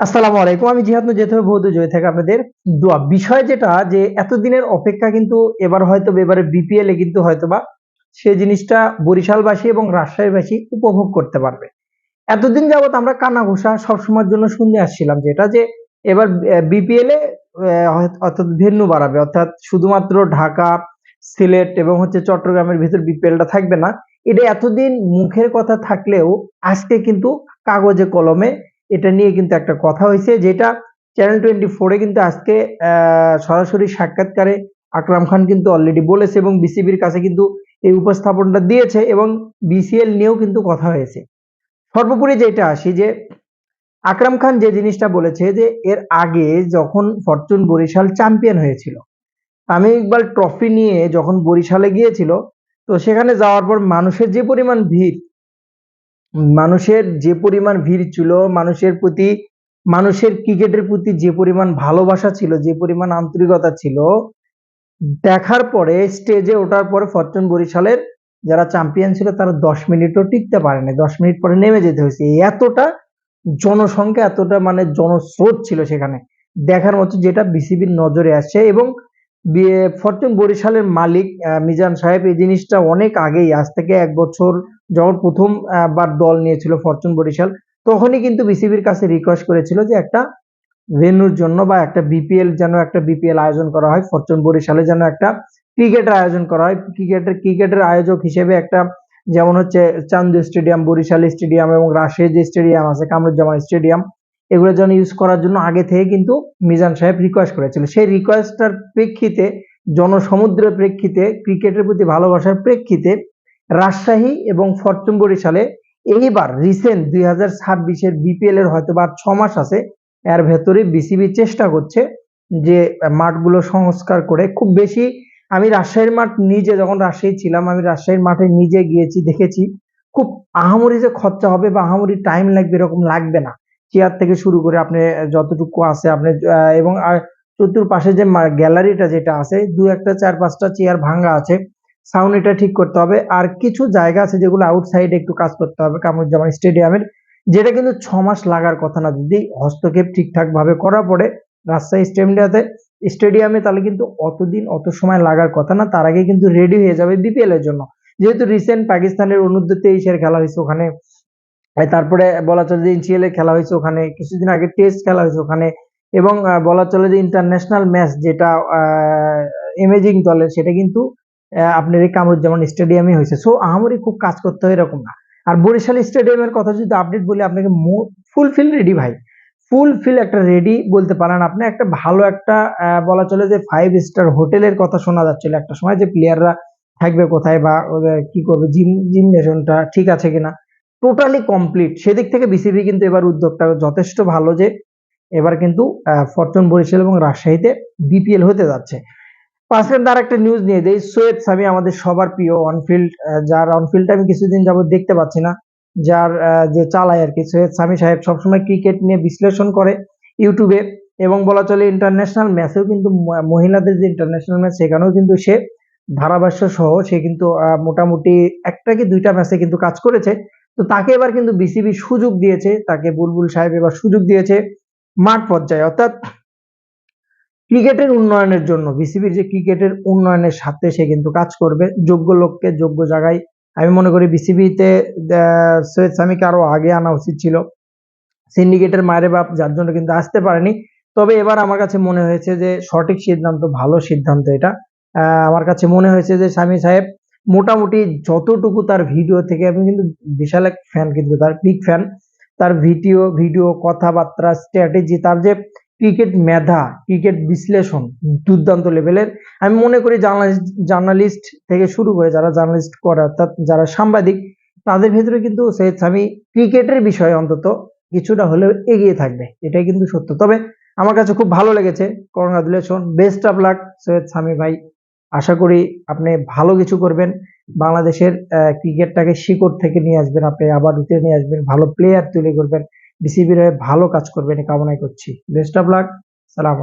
আসসালামু আলাইকুম, আমি জিহাদ যেতে হবে বৌদ্ধ জয় থেকে আপনাদের দোয়া। বিষয় যেটা, যে এতদিনের অপেক্ষা কিন্তু এবার হয়তো এবারে বিপিএল এ কিন্তু হয়তোবা সেই জিনিসটা বরিশালবাসী এবং রাজশাহীবাসী উপভোগ করতে পারবে। এতদিন যাবত আমরা কানা ঘোষা সবসময়ের জন্য শুনে আসছিলাম যেটা যে এবার বিপিএল এ অর্থাৎ ভেন্যু বাড়াবে। অর্থাৎ শুধুমাত্র ঢাকা, সিলেট এবং হচ্ছে চট্টগ্রামের ভিতর বিপিএলটা থাকবে না। এটা এতদিন মুখের কথা থাকলেও আজকে কিন্তু কাগজে কলমে এটা নিয়ে কিন্তু একটা কথা হয়েছে, যেটা চ্যানেল টোয়েন্টি ফোরে কিন্তু আজকে সরাসরি সাক্ষাৎকারে আকরাম খান কিন্তু অলরেডি বলেছে এবং বিসিবির কাছে কিন্তু এই উপস্থাপনটা দিয়েছে এবং বিসিএল নিয়েও কিন্তু কথা হয়েছে। সর্বোপরি যেটা আসি যে, আকরাম খান যে জিনিসটা বলেছে যে, এর আগে যখন ফরচুন বরিশাল চ্যাম্পিয়ন হয়েছিল তামিম ইকবাল ট্রফি নিয়ে যখন বরিশালে গিয়েছিল, তো সেখানে যাওয়ার পর মানুষের যে পরিমাণ ভিড় মানুষের যে পরিমাণ ভিড় ছিল, মানুষের প্রতি, মানুষের ক্রিকেটের প্রতি যে পরিমাণ ভালোবাসা ছিল, যে পরিমাণ আন্তরিকতা ছিল, দেখার পরে, স্টেজে ওঠার পরে ফরচুন বরিশালের যারা চ্যাম্পিয়ন ছিল, তারা দশ মিনিটও টিকতে পারেনি। দশ মিনিট পরে নেমে যেতে হয়েছে। এতটা জনসংখ্যা, এতটা মানে জনস্রোত ছিল সেখানে। দেখার মতো যেটা বিসিবির নজরে আসছে এবং ফরচুন বরিশালের মালিক মিজান সাহেব, এই জিনিসটা অনেক আগেই, আজ থেকে এক বছর যখন প্রথম বার দল নিয়েছিল ফরচুন বরিশাল, তখনই কিন্তু বিসিবির কাছে রিকোয়েস্ট করেছিল যে একটা ভেন্যুর জন্য বা একটা বিপিএল যেন একটা বিপিএল আয়োজন করা হয়, ফরচুন বরিশালে যেন একটা ক্রিকেটের আয়োজন করা হয়, ক্রিকেটের ক্রিকেটের আয়োজক হিসেবে একটা যেমন হচ্ছে চান্দু স্টেডিয়াম, বরিশাল স্টেডিয়াম এবং রাজশাহী যে স্টেডিয়াম আছে, কামরুজ্জামান স্টেডিয়াম এগুলো যেন ইউজ করার জন্য আগে থেকে কিন্তু মিজান সাহেব রিকোয়েস্ট করেছিল সেই রিকোয়েস্টটার প্রেক্ষিতে, জনসমুদ্রের প্রেক্ষিতে, ক্রিকেটের প্রতি ভালোবাসার প্রেক্ষিতে রাজশাহী এবং ফরচুন বরিশালে এইবার রিসেন্ট দুই হাজার ছাব্বিশের বিপিএল এর হয়তো বা ছ মাস আছে, এর ভেতরে বিসিবি চেষ্টা করছে যে মাঠগুলো সংস্কার করে। খুব বেশি আমি রাজশাহীর মাঠ নিজে, যখন রাজশাহী ছিলাম, আমি রাজশাহীর মাঠে নিজে গিয়েছি, দেখেছি। খুব আহামরি যে খরচা হবে বা আহামরি টাইম লাগবে এরকম লাগবে না। চেয়ার থেকে শুরু করে আপনি যতটুকু আছে আপনি এবং আর চতুর্পাশে যে গ্যালারিটা যেটা আছে, দু একটা চার পাঁচটা চেয়ার ভাঙ্গা আছে। সাউন্ড এটা ঠিক করতে হবে। আর কিছু জায়গা আছে যেগুলো আউটসাইডে একটু কাজ করতে হবে, কামরুজ্জামান স্টেডিয়ামের যেটা কিন্তু ছ মাস লাগার কথা না। যদি হস্তক্ষেপ ঠিকঠাক ভাবে করার পরে রাজশাহী স্টেডিয়াতে স্টেডিয়ামে তাহলে কিন্তু অতদিন অত সময় লাগার কথা না। তার আগে কিন্তু রেডি হয়ে যাবে বিপিএল এর জন্য। যেহেতু রিসেন্ট পাকিস্তানের অনূর্ধ্ব তেইশের খেলা হয়েছে, ওখানে তারপরে বলা চলে যে ইনসিএল খেলা হয়েছে ওখানে, কিছুদিন আগে টেস্ট খেলা হয়েছে ওখানে এবং বলা চলে যে ইন্টারন্যাশনাল ম্যাচ যেটা ইমেজিং দলের, সেটা কিন্তু আপনার এই কামরুজ্জামান স্টেডিয়ামে হয়েছে। সো আহামরি খুব কাজ করতে হয় এরকম না। আর বরিশাল স্টেডিয়ামের কথা যদি আপডেট বলি, আপনাকে ফুলফিল রেডি ভাই। ফুলফিল একটা রেডি বলতে পারেন আপনি, একটা ভালো একটা বলা চলে যে ফাইভ স্টার হোটেলের কথা শোনা যাচ্ছিল একটা সময় যে প্লেয়াররা থাকবে কোথায় বা কি করবে জিম জিমনেশনটা ঠিক আছে কিনা। টোটালি কমপ্লিট সেদিক থেকে বিসিবি কিন্তু এবার উদ্যোগটা যথেষ্ট ভালো যে এবার কিন্তু ফরচুন বরিশাল এবং রাজশাহীতে বিপিএল হতে যাচ্ছে। পাঁচখান তার একটা নিউজ নিয়ে দেয় সৈয়দ সামি আমাদের সবার প্রিয় অনফিল্ড যার অনফিল্ডটা আমি কিছুদিন যাবত দেখতে পাচ্ছি না। যার যে চালায় আর কি, সৈয়দ সামি সাহেব সবসময় ক্রিকেট নিয়ে বিশ্লেষণ করে ইউটিউবে এবং বলা চলে ইন্টারন্যাশনাল ম্যাচেও কিন্তু মহিলাদের যে ইন্টারন্যাশনাল ম্যাচ সেখানেও কিন্তু সে ধারাভাষ্য সহ সে কিন্তু মোটামুটি একটা কি দুইটা ম্যাচে কিন্তু কাজ করেছে। তো তাকে এবার কিন্তু বিসিবি সুযোগ দিয়েছে, তাকে বুলবুল সাহেব এবার সুযোগ দিয়েছে মাঠ পর্যায়ে। অর্থাৎ ক্রিকেটের উন্নয়নের জন্য বিসিবির যে ক্রিকেটের উন্নয়নের সাথে সে কিন্তু কাজ করবে। যোগ্য লোককে যোগ্য জায়গায়, আমি মনে করি বিসিবিতে সৈয়দ সামিকে আরও আগে আনা উচিত ছিল। সিন্ডিকেটের মায়ের বাপ যার জন্য কিন্তু আসতে পারেনি। তবে এবার আমার কাছে মনে হয়েছে যে সঠিক সিদ্ধান্ত, ভালো সিদ্ধান্ত এটা। আমার কাছে মনে হয়েছে যে স্বামী সাহেব মোটামুটি যতটুকু তার ভিডিও থেকে, আমি কিন্তু বিশাল এক ফ্যান কিন্তু, তার বিগ ফ্যান তার ভিডিও ভিডিও কথাবার্তা স্ট্র্যাটেজি তার যে ক্রিকেট মেধা ক্রিকেট বিশ্লেষণ, দুর্দান্ত লেভেলের আমি মনে করি জার্নালিস্ট জার্নালিস্ট থেকে শুরু করে যারা জার্নালিস্ট করে, অর্থাৎ যারা সাংবাদিক, তাদের ভেতরে কিন্তু সৈয়দ সামি ক্রিকেটের বিষয়ে অন্তত কিছুটা হলেও এগিয়ে থাকবে, এটাই কিন্তু সত্য। তবে আমার কাছে খুব ভালো লেগেছে। Congratulation best of luck Syed Sami ভাই। আশা করি আপনি ভালো কিছু করবেন। বাংলাদেশের ক্রিকেটটাকে শিকড় থেকে নিয়ে আসবেন আপনি, আবার উঠে নিয়ে আসবেন, ভালো প্লেয়ার তৈরি করবেন। বিসিবির হয়ে ভালো কাজ করবেন কামনাই করছি। বেস্ট অফ লাক সালাম